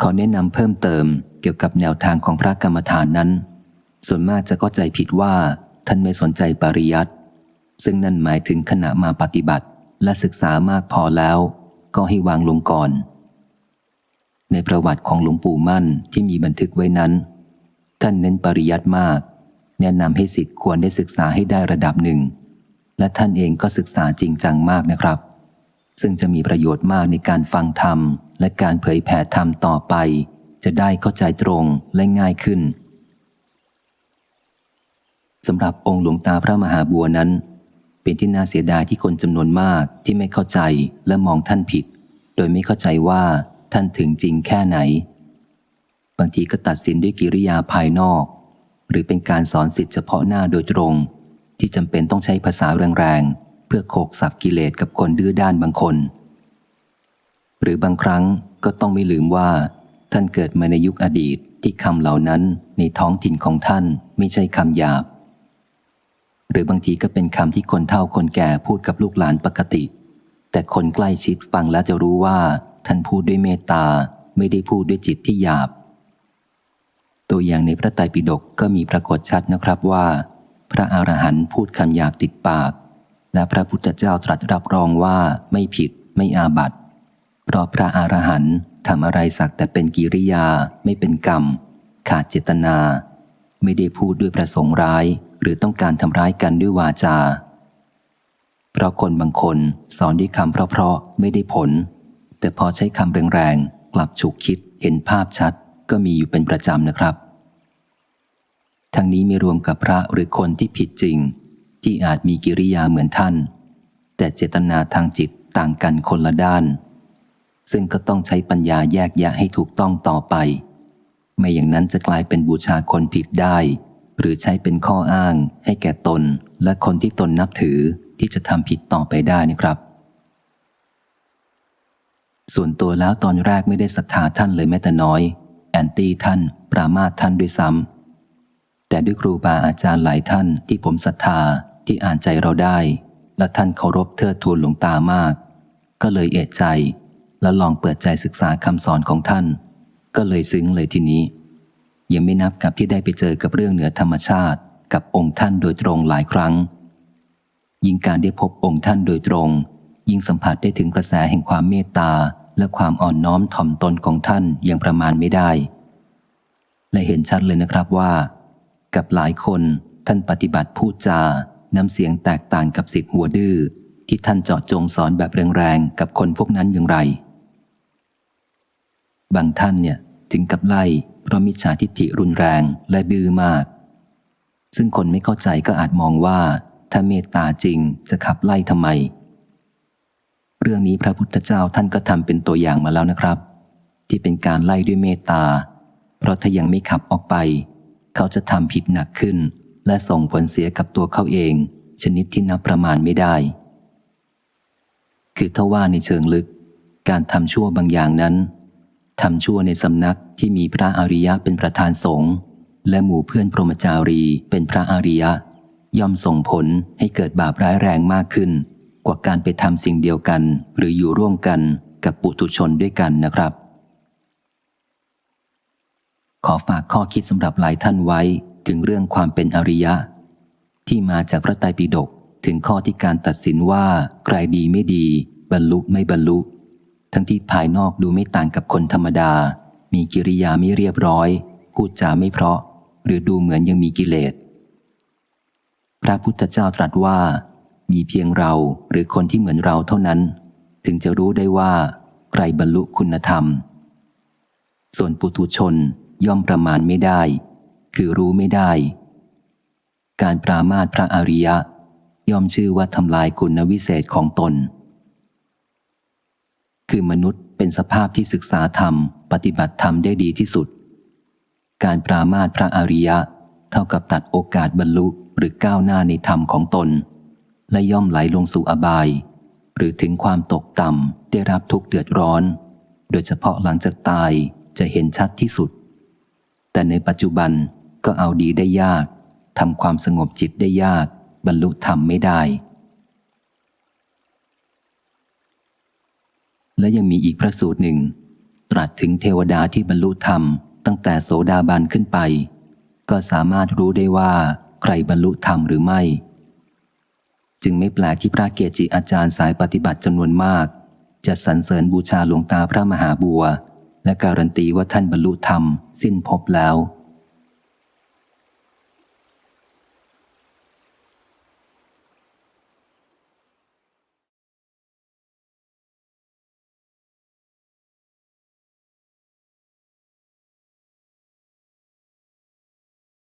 ขอแนะนำเพิ่มเติมเกี่ยวกับแนวทางของพระกรรมฐานนั้น ส่วนมากจะเข้าใจผิดว่า ท่านไม่สนใจปริยัติ ซึ่งนั่นหมายถึงขณะมาปฏิบัติและศึกษามากพอแล้ว ก็ให้วางลงก่อน ในประวัติของหลวงปู่มั่นที่มีบันทึกไว้นั้น ท่านเน้นปริยัติมาก แนะนำให้สิทธิ์ควรได้ศึกษาให้ได้ระดับหนึ่ง และท่านเองก็ศึกษาจริงจังมากนะครับ ซึ่งจะมีประโยชน์มากในการฟังธรรม และการเผยแผ่ธรรมต่อไป จะได้เข้าใจตรงและง่ายขึ้นสำหรับองค์หลวงตาพระมหาบัวนั้น เป็นที่น่าเสียดายที่คนจำนวนมากที่ไม่เข้าใจและมองท่านผิด โดยไม่เข้าใจว่าท่านถึงจริงแค่ไหน บางทีก็ตัดสินด้วยกิริยาภายนอก หรือเป็นการสอนสิทธิเฉพาะหน้าโดยตรง ที่จำเป็นต้องใช้ภาษาแรงๆ เพื่อโขกสับกิเลสกับคนดื้อด้านบางคน หรือบางครั้งก็ต้องไม่ลืมว่า ท่านเกิดมาในยุคอดีตที่คำเหล่านั้นในท้องถิ่นของท่านไม่ใช่คำหยาบ หรือบางทีก็เป็นคำที่คนเฒ่าคนแก่พูดกับลูกหลานปกติ แต่คนใกล้ชิดฟังแล้วจะรู้ว่า ท่านพูดด้วยเมตตาไม่ได้พูดด้วยจิตที่หยาบ ตัวอย่างในพระไตรปิฎกก็มีปรากฏชัดนะครับว่า พระอรหันต์พูดคำหยาบติดปาก และพระพุทธเจ้าตรัสรับรองว่าไม่ผิดไม่อาบัติ เพราะพระอรหันต์ทำอะไรสักแต่เป็นกิริยาไม่เป็นกรรม ขาดเจตนา ไม่ได้พูดด้วยประสงค์ร้าย หรือต้องการทำร้ายกันด้วยวาจา เพราะคนบางคนสอนด้วยคำเพราะๆไม่ได้ผล แต่พอใช้คำแรงๆกลับฉุกคิดเห็นภาพชัดก็มีอยู่เป็นประจำนะครับ ทั้งนี้ไม่รวมกับพระหรือคนที่ผิดจริง ที่อาจมีกิริยาเหมือนท่าน แต่เจตนาทางจิตต่างกันคนละด้าน ซึ่งก็ต้องใช้ปัญญาแยกแยะให้ถูกต้องต่อไป ไม่อย่างนั้นจะกลายเป็นบูชาคนผิดได้ หรือใช้เป็นข้ออ้างให้แก่ตนและคนที่ตนนับถือที่จะทำผิดต่อไปได้นะครับ ส่วนตัวแล้วตอนแรกไม่ได้ศรัทธาท่านเลยแม้แต่น้อย แอนตี้ท่าน ปรามาทท่านด้วยซ้ำแต่ด้วยครูบาอาจารย์หลายท่านที่ผมศรัทธาที่อ่านใจเราได้ และท่านเคารพเทิดทูนหลวงตามาก ก็เลยเอะใจ แล้วลองเปิดใจศึกษาคำสอนของท่าน ก็เลยซึ้งเลยทีนี้ ยังไม่นับกับที่ได้ไปเจอกับเรื่องเหนือธรรมชาติ กับองค์ท่านโดยตรงหลายครั้ง ยิ่งการได้พบองค์ท่านโดยตรง ยิ่งสัมผัสได้ถึงกระแสแห่งความเมตตา และความอ่อนน้อมถ่อมตนของท่านยังประมาณไม่ได้ และเห็นชัดเลยนะครับว่า กับหลายคนท่านปฏิบัติพูดจาน้ำเสียงแตกต่างกับสิทธิ์หัวดื้อที่ท่านเจาะจงสอนแบบแรงๆกับคนพวกนั้นอย่างไร บางท่านเนี่ยถึงกับไล่เพราะมิจฉาทิฏฐิรุนแรงและดื้อมาก ซึ่งคนไม่เข้าใจก็อาจมองว่า ถ้าเมตตาจริงจะขับไล่ทำไม เรื่องนี้พระพุทธเจ้าท่านก็ทำเป็นตัวอย่างมาแล้วนะครับ ที่เป็นการไล่ด้วยเมตตา เพราะถ้ายังไม่ขับออกไป เขาจะทำผิดหนักขึ้น และส่งผลเสียกับตัวเขาเอง ชนิดที่นับประมาณไม่ได้ คือถ้าว่าในเชิงลึก การทำชั่วบางอย่างนั้น ทำชั่วในสำนักที่มีพระอริยะเป็นประธานสงฆ์และหมู่เพื่อนพรหมจารีเป็นพระอริยะ ย่อมส่งผลให้เกิดบาปร้ายแรงมากขึ้น กว่าการไปทำสิ่งเดียวกัน หรืออยู่ร่วมกันกับปุถุชนด้วยกันนะครับ ขอฝากข้อคิดสำหรับหลายท่านไว้ถึงเรื่องความเป็นอริยะ ที่มาจากพระไตรปิฎกถึงข้อที่การตัดสินว่าใครดีไม่ดี บรรลุไม่บรรลุ ทั้งที่ภายนอกดูไม่ต่างกับคนธรรมดา มีกิริยาไม่เรียบร้อย พูดจาไม่เพราะ หรือดูเหมือนยังมีกิเลส พระพุทธเจ้าตรัสว่า มีเพียงเราหรือคนที่เหมือนเราเท่านั้น ถึงจะรู้ได้ว่า ใครบรรลุคุณธรรม ส่วนปุถุชนย่อมประมาณไม่ได้ คือรู้ไม่ได้ การปรามาทพระอริยะ ย่อมชื่อว่าทำลายคุณวิเศษของตน คือมนุษย์เป็นสภาพที่ศึกษาธรรม ปฏิบัติธรรมได้ดีที่สุด การปรามาทพระอริยะ เท่ากับตัดโอกาสบรรลุหรือก้าวหน้าในธรรมของตน และย่อมไหลลงสู่อบาย หรือถึงความตกต่ำได้รับทุกข์เดือดร้อน โดยเฉพาะหลังจากตายจะเห็นชัดที่สุด แต่ในปัจจุบันก็เอาดีได้ยากทำความสงบจิตได้ยาก บรรลุธรรมไม่ได้ และยังมีอีกพระสูตรหนึ่ง ตรัสถึงเทวดาที่บรรลุธรรม ตั้งแต่โสดาบันขึ้นไป ก็สามารถรู้ได้ว่าใครบรรลุธรรมหรือไม่ จึงไม่แปลกที่พระเกจิอาจารย์สายปฏิบัติจำนวนมาก จะสรรเสริญบูชาหลวงตาพระมหาบัว และการันตีว่าท่านบรรลุธรรม สิ้นภพแล้ว